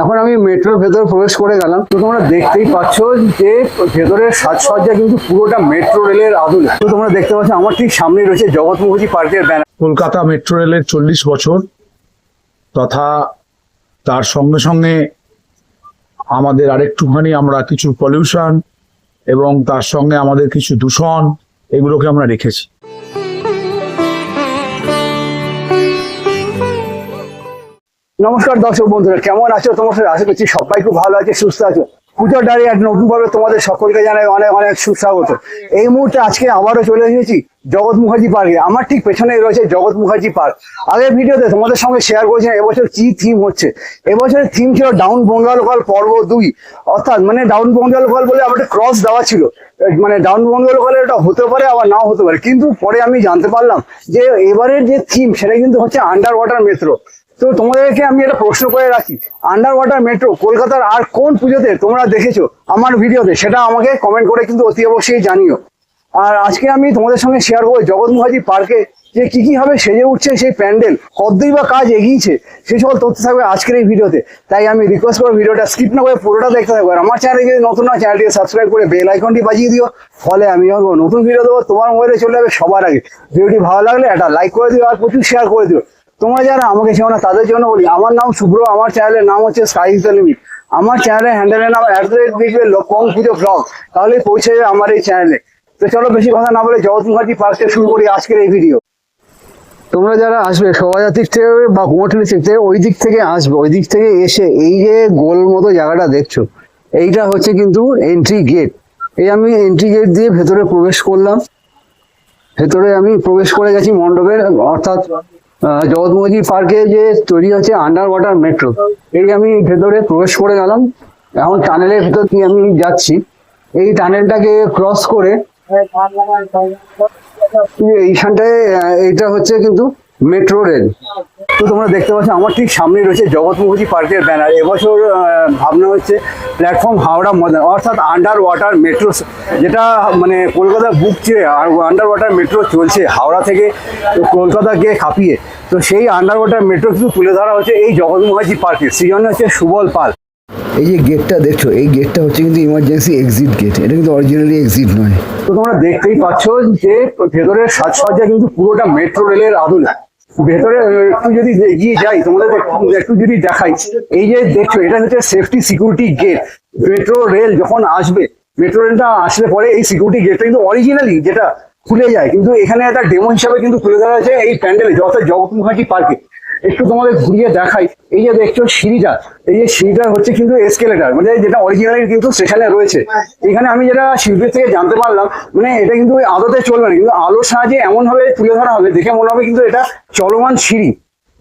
এখন আমি মেট্রোর ভেতরে প্রবেশ করে গেলাম। তো তোমরা দেখতেই পাচ্ছ যে ভেতরের সাজসজ্জা কিন্তু পুরোটা মেট্রো রেলের আদলে। তো তোমরা দেখতে পাচ্ছ আমার ঠিক সামনে রয়েছে জগৎ পার্কের ব্যানার কলকাতা মেট্রো রেলের চল্লিশ বছর তথা তার সঙ্গে সঙ্গে আমাদের আরেকটুখানি আমরা কিছু পলিউশন এবং তার সঙ্গে আমাদের কিছু দূষণ, এগুলোকে আমরা রেখেছি। নমস্কার দর্শক বন্ধুরা, কেমন আছো তোমার? সাথে আশা করছি সবাই খুব ভালো আছে, সুস্থ আছো। পুজোর ডারি এক নতুন ভাবে তোমাদের সকলকে জানাই অনেক অনেক সুস্বাগত। এই মুহূর্তে আজকে আবারও চলে এসেছি জগৎ মুখার্জি পার্কে। আমার ঠিক পেছনেই রয়েছে জগৎ মুখার্জি পার্ক। আগের ভিডিওতে তোমাদের সঙ্গে শেয়ার করেছিলাম এবছর কি থিম হচ্ছে? এবছরের থিম ছিল ডাউন বঙ্গালকল পর্ব দুই। অর্থাৎ মানে ডাউন বঙ্গালকল বলে আমার ক্রস দেওয়া ছিল। মানে ডাউন বঙ্গালকলে এটা হতে পারে, আবার নাও হতে পারে। কিন্তু পরে আমি জানতে পারলাম যে এবারের যে থিম সেটা কিন্তু হচ্ছে আন্ডার ওয়াটার মেট্রো তো তোমাদেরকে আমি একটা প্রশ্ন করে রাখি। আন্ডার ওয়াটার মেট্রো কলকাতার আর কোন পুজোতে তোমরা দেখেছ আমার ভিডিওতে? সেটা আমাকে কমেন্ট করে কিন্তু অতি অবশ্যই জানিও। আর আজকে আমি তোমাদের সঙ্গে শেয়ার করব জগৎ মুখার্জি পার্কে যে কি কি ভাবে সেজে উঠছে সেই প্যান্ডেল কতই বা কাজ এগিয়েছে সেই সকল তথ্য থাকবে আজকের এই ভিডিওতে। তাই আমি রিকোয়েস্ট করব ভিডিওটা স্কিপ না করে পুরোটা দেখতে থাকব আর আমার চ্যানেলে যদি নতুন হয় চ্যানেলটিকে সাবস্ক্রাইব করে বেল আইকনটি বাজিয়ে দিও। ফলে আমি যখন নতুন ভিডিও দেবো, তোমার মোবাইলে চলে যাবে সবার আগে। ভিডিওটি ভালো লাগলে একটা লাইক করে দিও আর প্রচুর শেয়ার করে দিও। তোমরা যারা আমাকে চেনো না, তাদের জন্য বলি, আমার নাম শুভ্র, আমার চ্যানেলের নাম হচ্ছে স্কাই লিমিট আমার চ্যানেলের হ্যান্ডেলের নাম অ্যাট দ্য রেট লিখবে কম পুজো ব্লগ তাহলে পৌঁছে যাবে আমার এই চ্যানেলে তো চলো বেশি কথা না বলে জগৎ মুখার্জি শুরু করি আজকের এই ভিডিও তোমরা যারা আসবে শোভাযাত্রী দিক থেকে বা কুমারটুলি দিক থেকে, ওই দিক থেকে আসবে, ওই দিক থেকে এসে এই যে গোল মতো জায়গাটা দেখছ, এইটা হচ্ছে কিন্তু এন্ট্রি গেট এই আমি এন্ট্রি গেট দিয়ে ভেতরে প্রবেশ করলাম। ভেতরে আমি প্রবেশ করে গেছি মণ্ডপের, অর্থাৎ আহ, জগৎমোহনজি পার্কে যে তৈরি হচ্ছে আন্ডার ওয়াটার মেট্রো এই আমি ভেতরে প্রবেশ করে গেলাম। এখন টানেলের ভেতর দিয়ে আমি যাচ্ছি। এই টানেলটাকে ক্রস করে এইখানটায় এটা এইটা হচ্ছে কিন্তু মেট্রো রেল। তো তোমরা দেখতে পাচ্ছ আমার ঠিক সামনে রয়েছে জগৎ পার্কের ব্যানার। এবছর ভাবনা হচ্ছে প্ল্যাটফর্ম হাওড়া মদন অর্থাৎ আন্ডার ওয়াটার মেট্রো যেটা মানে কলকাতা বুক চেয়ে আর আন্ডার ওয়াটার মেট্রো চলছে হাওড়া থেকে কলকাতা গিয়ে কাঁপিয়ে তো সেই আন্ডার ওয়াটার মেট্রো কিন্তু তুলে ধরা হচ্ছে এই জগৎ মুখার্জি পার্কে সৃজন হচ্ছে সুবল পাল। এই যে গেটটা দেখছ এই গেটটা হচ্ছে কিন্তু ইমার্জেন্সি এক্সিট গেট এটা কিন্তু অরিজিনালি এক্সিট নয়। তো তোমরা দেখতেই পাচ্ছ যে ভেতরের সাজসজ্জা কিন্তু পুরোটা মেট্রো রেলের আদলে। ভেতরে একটু যদি এগিয়ে যাই তোমাদের একটু- যদি দেখাই, এই যে দেখছ, এটা হচ্ছে safety security gate metro rail যখন আসবে মেট্রো রেলটা আসলে পরে এই সিকিউরিটি গেটটা কিন্তু অরিজিনালি যেটা খুলে যায়, কিন্তু এখানে একটা ডেমো হিসাবে কিন্তু তুলে ধরা হয়েছে এই প্যান্ডেলে যত জগৎ মুখার্জি পার্কে একটু তোমাদের ঘুরিয়ে দেখাই। এই যে দেখছ সিঁড়িটা, এই যে সিঁড়িটা হচ্ছে কিন্তু এসকেলেটার মানে যেটা অরিজিনালি কিন্তু স্টেশনে রয়েছে। এখানে আমি যেটা শিল্পীর থেকে জানতে পারলাম মানে এটা কিন্তু আদতে চলবে না, কিন্তু আলোর সাহায্যে এমন ভাবে তুলে ধরা হবে, দেখে মনে হবে কিন্তু এটা চলমান সিঁড়ি।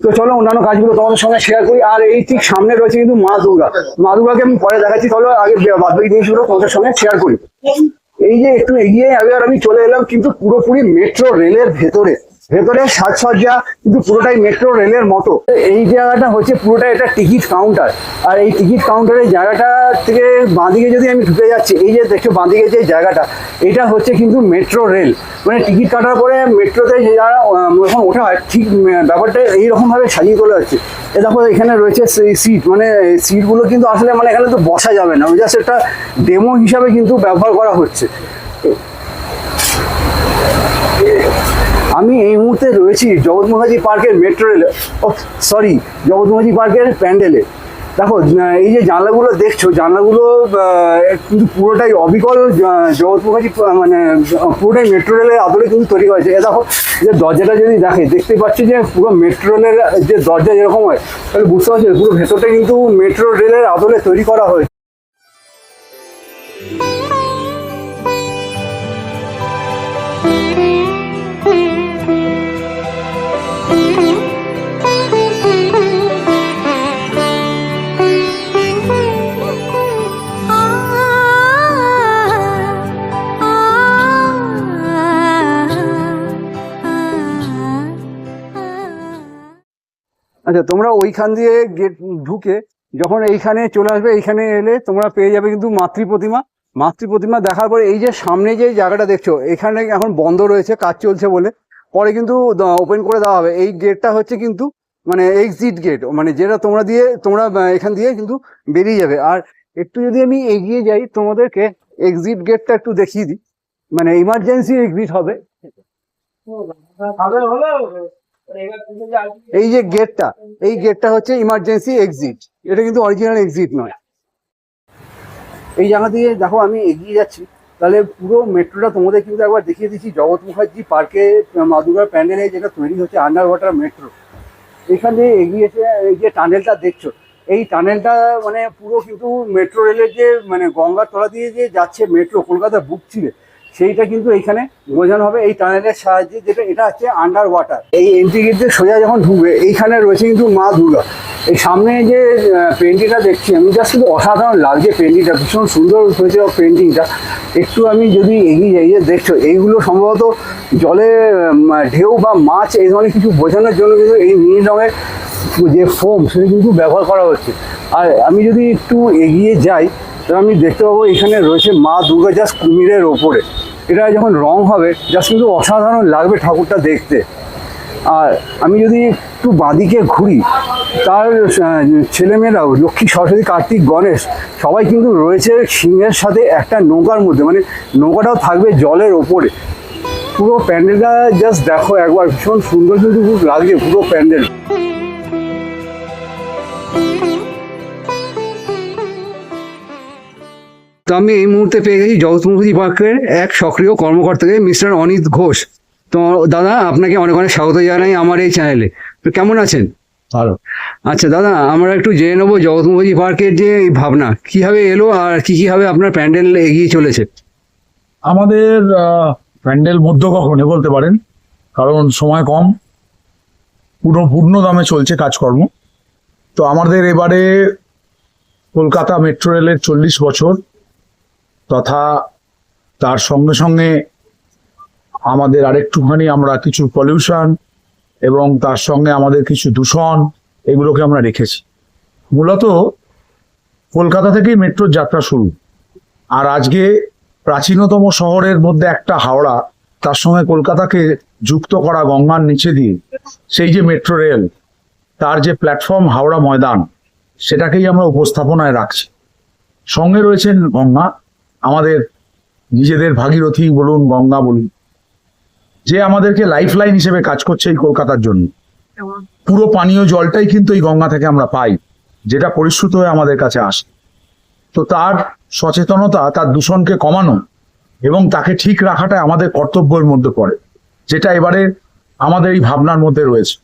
তো চলো অন্যান্য কাজগুলো তোমাদের সঙ্গে শেয়ার করি, আর এই ঠিক সামনে রয়েছে কিন্তু মা দুর্গা। মা দুর্গাকে আমি পরে দেখাচ্ছি, চলো আগে বাদ বাকি জিনিসগুলো তোমাদের সঙ্গে শেয়ার করি। এই যে একটু এগিয়ে আগে আর আমি চলে এলাম কিন্তু পুরোপুরি মেট্রো রেলের ভেতরে। ভেতরে সাজসজ্জা, কিন্তু পুরোটাই মেট্রো রেলের মতো। এই জায়গাটা হচ্ছে পুরোটাই এটা টিকিট কাউন্টার আর এই টিকিট কাউন্টারের জায়গাটা থেকে বাঁদিকে যদি আমি ঢুকে যাচ্ছি, এই যে দেখছ বাঁদিকে যে জায়গাটা, এটা হচ্ছে কিন্তু মেট্রো রেল মানে টিকিট কাটার পরে মেট্রোতে যারা যখন ওঠা হয়, ঠিক ব্যাপারটা এইরকম ভাবে সাজিয়ে তোলা হচ্ছে। এ দেখো, এখানে রয়েছে সিট মানে সিটগুলো কিন্তু আসলে মানে এখানে তো বসা যাবে না। জাস্ট একটা ডেমো হিসাবে কিন্তু ব্যবহার করা হচ্ছে। আমি এই মুহূর্তে রয়েছি জগৎ পার্কের মেট্রো রেলে ও সরি জগৎ পার্কের প্যান্ডেলে দেখো এই যে জানলাগুলো দেখছ, জানলাগুলো কিন্তু পুরোটাই অবিকল জগৎ মানে পুরোটাই মেট্রো রেলের আদলে কিন্তু তৈরি হয়েছে। এ দেখো, যে দরজাটা যদি দেখে, দেখতে পাচ্ছি যে পুরো মেট্রো রেলের যে দরজা যেরকম হয়, তাহলে বুঝতে পারছি পুরো ভেতরটা কিন্তু মেট্রো রেলের আদলে তৈরি করা হয়েছে। আচ্ছা তোমরা ওইখান দিয়ে গেট ঢুকে যখন এইখানে চলে আসবে, এইখানে এলে তোমরা পেয়ে যাবে কিন্তু মাতৃ প্রতিমা। মাতৃ প্রতিমা দেখার পরে এই যে সামনে যে জায়গাটা দেখছ, এখানে এখন বন্ধ রয়েছে, কাজ চলছে বলে। পরে কিন্তু ওপেন করে দেওয়া হবে। এই গেটটা হচ্ছে কিন্তু মানে এক্সিট গেট মানে যেটা তোমরা দিয়ে, তোমরা এখান দিয়ে কিন্তু বেরিয়ে যাবে। আর একটু যদি আমি এগিয়ে যাই, তোমাদেরকে এক্সিট গেটটা একটু দেখিয়ে দিই। মানে ইমার্জেন্সি এক্সিট হবে। এই যে গেটটা এই গেটটা হচ্ছে ইমার্জেন্সি এক্সিট এটা কিন্তু অরিজিনাল এক্সিট নয়। এই জায়গা দিয়ে দেখো আমি এগিয়ে যাচ্ছি। তাহলে পুরো মেট্রোটা তোমাদের কিন্তু একবার দেখিয়ে দিচ্ছি। জগৎ মুখার্জি পার্কে মা দুর্গার প্যান্ডেলে যেটা তৈরি হচ্ছে আন্ডার ওয়াটার মেট্রো এখান দিয়ে এগিয়ে এসে এই যে টানেলটা দেখছ এই টানেলটা মানে পুরো কিন্তু মেট্রো রেলের যে মানে গঙ্গার তলা দিয়ে যে যাচ্ছে মেট্রো কলকাতা বুক ছিল সেইটা কিন্তু এইখানে বোঝানো হবে, এই টানেলের সাহায্যে যেটা, এটা হচ্ছে আন্ডার ওয়াটার এই এন্ট্রি গেট সোজা যখন ঢুকবে, এইখানে রয়েছে কিন্তু মা দুর্গা। এই সামনে যে পেন্টিংটা দেখছি, আমি জাস্ট শুধু অসাধারণ লাগছে পেন্টিংটা ভীষণ সুন্দর হয়েছে পেন্টিংটা একটু আমি যদি এগিয়ে যাই যে দেখছ, এইগুলো সম্ভবত জলে ঢেউ বা মাছ, এই ধরনের কিছু বোঝানোর জন্য কিন্তু এই নীল রঙের যে ফোম সেটা কিন্তু ব্যবহার করা হচ্ছে। আর আমি যদি একটু এগিয়ে যাই আমি দেখতে পাবো এখানে রয়েছে মা দুর্গা জাস্ট কুমিরের ওপরে। এটা যখন রং হবে, জাস্ট কিন্তু অসাধারণ লাগবে ঠাকুরটা দেখতে। আর আমি যদি একটু বাঁদিকে ঘুরি, তার ছেলেমেয়েরাও লক্ষ্মী, সরস্বতী, কার্তিক, গণেশ, সবাই কিন্তু রয়েছে সিংহের সাথে একটা নৌকার মধ্যে। মানে নৌকাটাও থাকবে জলের ওপরে। পুরো প্যান্ডেলটা জাস্ট দেখো একবার, ভীষণ সুন্দর কিন্তু লাগছে পুরো প্যান্ডেল। তো আমি এই মুহূর্তে পেয়ে গেছি জগৎমুখী পার্কের এক সক্রিয় কর্মকর্তাকে মিস্টার অনিত ঘোষ। তো দাদা আপনাকে অনেক অনেক স্বাগত জানাই আমার এই চ্যানেলে তো কেমন আছেন? ভালো। আচ্ছা দাদা আমরা একটু জেনে নেব জগৎমুখী পার্কের যে এই ভাবনা কীভাবে এলো আর কি কীভাবে আপনার প্যান্ডেল এগিয়ে চলেছে? আমাদের প্যান্ডেল মধ্য কখনে বলতে পারেন কারণ সময় কম পুরো পূর্ণ দামে চলছে কাজকর্ম। তো আমাদের এবারে কলকাতা মেট্রো রেলের চল্লিশ বছর তথা তার সঙ্গে সঙ্গে আমাদের আরেকটুখানি আমরা কিছু পলিউশন এবং তার সঙ্গে আমাদের কিছু দূষণ এগুলোকে আমরা রেখেছি। মূলত কলকাতা থেকেই মেট্রোর যাত্রা শুরু। আর আজকে প্রাচীনতম শহরের মধ্যে একটা হাওড়া, তার সঙ্গে কলকাতাকে যুক্ত করা গঙ্গার নিচে দিয়ে সেই যে মেট্রো রেল, তার যে প্ল্যাটফর্ম হাওড়া ময়দান, সেটাকেই আমরা উপস্থাপনায় রাখছি। সঙ্গে রয়েছেন গঙ্গা আমাদের নিজেদের ভাগীরথী বলুন গঙ্গা বলুন যে আমাদেরকে লাইফ লাইন হিসেবে কাজ করছে এই কলকাতার জন্য। পুরো পানীয় জলটাই কিন্তু এই গঙ্গা থেকে আমরা পাই যেটা পরিশ্রুত হয়ে আমাদের কাছে আসে। তো তার সচেতনতা তার দূষণকে কমানো এবং তাকে ঠিক রাখাটা আমাদের কর্তব্যের মধ্যে পড়ে যেটা এবারে আমাদের এই ভাবনার মধ্যে রয়েছে।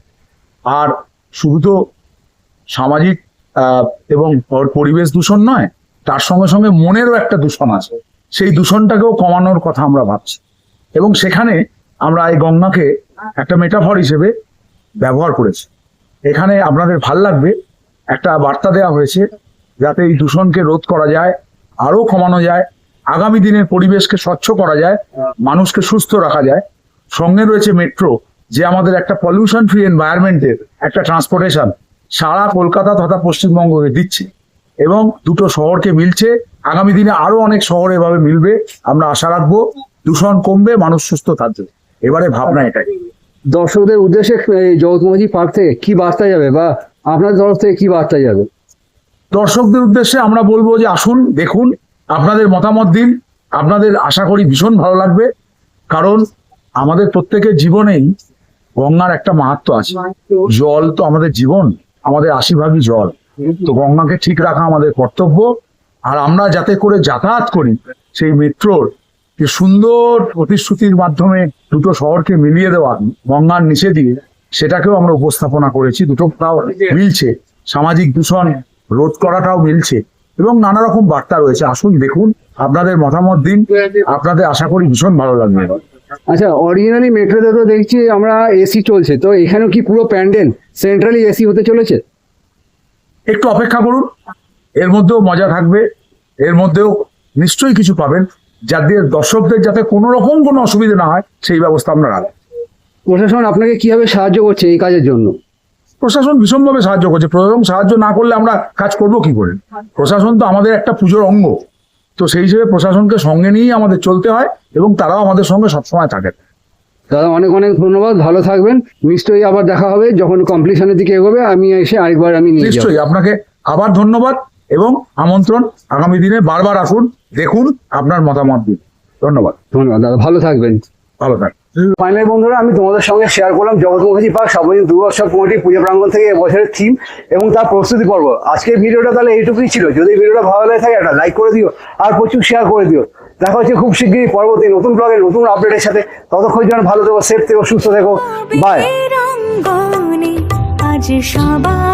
আর শুধু তো সামাজিক এবং পরিবেশ দূষণ নয় তার সঙ্গে সঙ্গে মনেরও একটা দূষণ আছে। সেই দূষণটাকেও কমানোর কথা আমরা ভাবছি। এবং সেখানে আমরা এই গঙ্গাকে একটা মেটাফর হিসেবে ব্যবহার করেছি। এখানে আপনাদের ভালো লাগবে, একটা বার্তা দেওয়া হয়েছে, যাতে এই দূষণকে রোধ করা যায় আরও কমানো যায়, আগামী দিনের পরিবেশকে স্বচ্ছ করা যায়, মানুষকে সুস্থ রাখা যায়। সঙ্গে রয়েছে মেট্রো যে আমাদের একটা পলিউশন ফ্রি এনভায়রনমেন্টের একটা ট্রান্সপোর্টেশন সারা কলকাতা তথা পশ্চিমবঙ্গকে দিচ্ছে। এবং দুটো শহরকে মিলছে। আগামী দিনে আরও অনেক শহর এভাবে মিলবে। আমরা আশা রাখব দূষণ কমবে মানুষ সুস্থ থাকবে। এবারে ভাবনা এটাই। দর্শকদের উদ্দেশ্যে এই জগৎমুখী পার্ক থেকে কি বার্তা যাবে বা আপনার তরফ থেকে কি বার্তা যাবে? দর্শকদের উদ্দেশ্যে আমরা বলব যে আসুন দেখুন আপনাদের মতামত দিন। আপনাদের আশা করি ভীষণ ভালো লাগবে। কারণ আমাদের প্রত্যেকের জীবনেই গঙ্গার একটা মাহাত্ম আছে। জল তো আমাদের জীবন আমাদের আশি ভাগই জল। তো গঙ্গাকে ঠিক রাখা আমাদের কর্তব্য। আর আমরা যাতে করে যাতায়াত করি, সেই মেট্রোর যে সুন্দর প্রতিশ্রুতির মাধ্যমে দুটো শহরকে মিলিয়ে দেওয়া গঙ্গার নিচে দিয়ে, সেটাকেও আমরা উপস্থাপনা করেছি। দুটো তাও মিলছে। সামাজিক দূষণ রোধ করাটাও মিলছে। এবং নানা রকম বার্তা রয়েছে। আসুন দেখুন আপনাদের মতামত দিন। আপনাদের আশা করি ভীষণ ভালো লাগবে। আচ্ছা অরিজিনালি মেট্রোতে তো দেখছি আমরা এসি চলছে। তো এখানেও কি পুরো প্যান্ডেল? সেন্ট্রালি এসি হতে চলেছে? একটু অপেক্ষা করুন। এর মধ্যেও মজা থাকবে। এর মধ্যেও নিশ্চয়ই কিছু পাবেন। যাতে দর্শকদের যাতে কোনো রকম কোনো অসুবিধা না হয় সেই ব্যবস্থা আমরা রাখব। প্রশাসন আপনাকে কীভাবে সাহায্য করছে এই কাজের জন্য? প্রশাসন ভীষণভাবে সাহায্য করছে। প্রশাসন সাহায্য না করলে আমরা কাজ করব কি করে? প্রশাসন তো আমাদের একটা পুজোর অঙ্গ। তো সেই হিসেবে প্রশাসনকে সঙ্গে নিয়েই আমাদের চলতে হয় এবং তারাও আমাদের সঙ্গে সবসময় থাকেন। দাদা অনেক অনেক ধন্যবাদ ভালো থাকবেন। নিশ্চয়ই আবার দেখা হবে যখন কমপ্লিশনের দিকে এগোবে আমি এসে আরেকবার আমি নিশ্চয়ই আপনাকে আবার ধন্যবাদ এবং আমন্ত্রণ আগামী দিনে বারবার আসুন দেখুন আপনার মতামত দিন ধন্যবাদ। ধন্যবাদ দাদা ভালো থাকবেন। ভালো থাক। ফাইনাল বন্ধুরা আমি তোমাদের সঙ্গে শেয়ার করলাম জগৎ মুখার্জি পার্ক সার্বজনীন দুর্গোৎসব কমিটি পুজো প্রাঙ্গণ থেকে এবছরের থিম এবং তার প্রস্তুতি পর্ব। আজকের ভিডিওটা তাহলে এইটুকুই ছিল। যদি ভিডিওটা ভালো লাগে থাকে একটা লাইক করে দিও আর প্রচুর শেয়ার করে দিও। দেখা হচ্ছে খুব শীঘ্রই পরবর্তী নতুন ব্লগে নতুন আপডেটের সাথে। ততক্ষণ যেন ভালো থেকো সেফ থেকো, সুস্থ থেকো। বাই সবার